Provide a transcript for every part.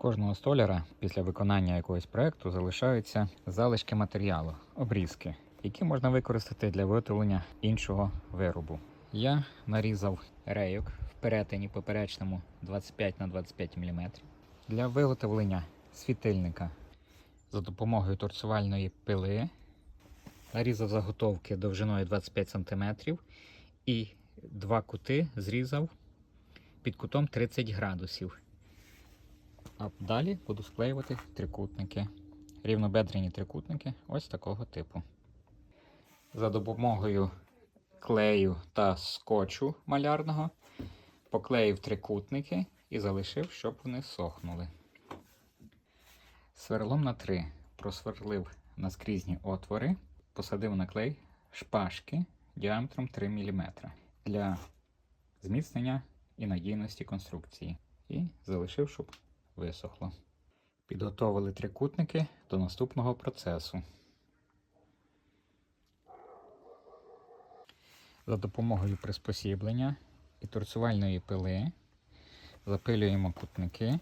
кожного столяра після виконання якогось проєкту залишаються залишки матеріалу, обрізки, які можна використати для виготовлення іншого виробу. Я нарізав рейок в перетині поперечному 25 на 25 мм для виготовлення світильника за допомогою торцювальної пили. Нарізав заготовки довжиною 25 см і два кути зрізав під кутом 30 градусів. А далі буду склеювати трикутники. Рівнобедрені трикутники ось такого типу. За допомогою клею та скотчу малярного поклеїв трикутники і залишив, щоб вони сохнули. Сверлом на 3 просверлив наскрізні отвори, посадив на клей шпажки діаметром 3 мм для зміцнення і надійності конструкції. І залишив, щоб висохло. Підготовили трикутники до наступного процесу. За допомогою приспосіблення і торцювальної пили запилюємо кутники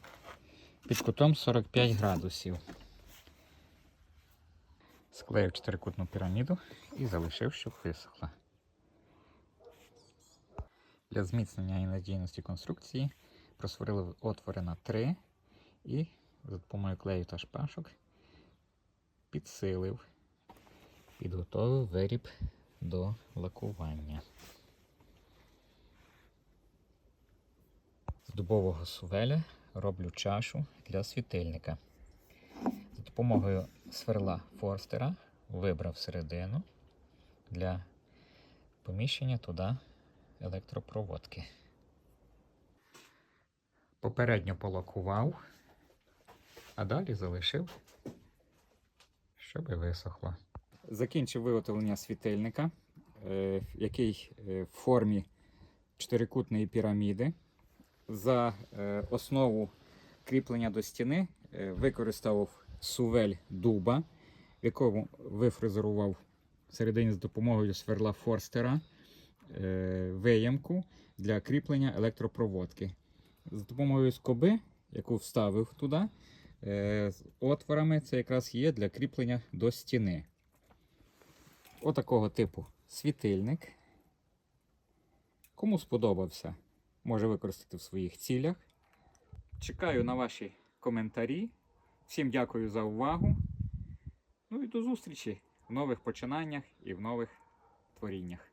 під кутом 45 градусів. Склеїв чотирикутну піраміду і залишив, щоб висохла. Для зміцнення і надійності конструкції просверлив отвори на 3 і за допомогою клею та шпашок підсилив, підготовив виріб до лакування. З дубового сувеля роблю чашу для світильника. За допомогою сверла Форстера вибрав середину для поміщення туди електропроводки. Попередньо полакував, а далі залишив, щоб висохло. Закінчив виготовлення світильника, е, який е, в формі чотирикутної піраміди. За е, основу кріплення до стіни використав сувель дуба, в якому вифрезерував всередині з допомогою сверла Форстера виямку для кріплення електропроводки. З допомогою скоби, яку вставив туди, з отворами це якраз є для кріплення до стіни. Отакого типу світильник. Кому сподобався, може використати в своїх цілях. Чекаю на ваші коментарі. Всім дякую за увагу. Ну і до зустрічі в нових починаннях і в нових творіннях.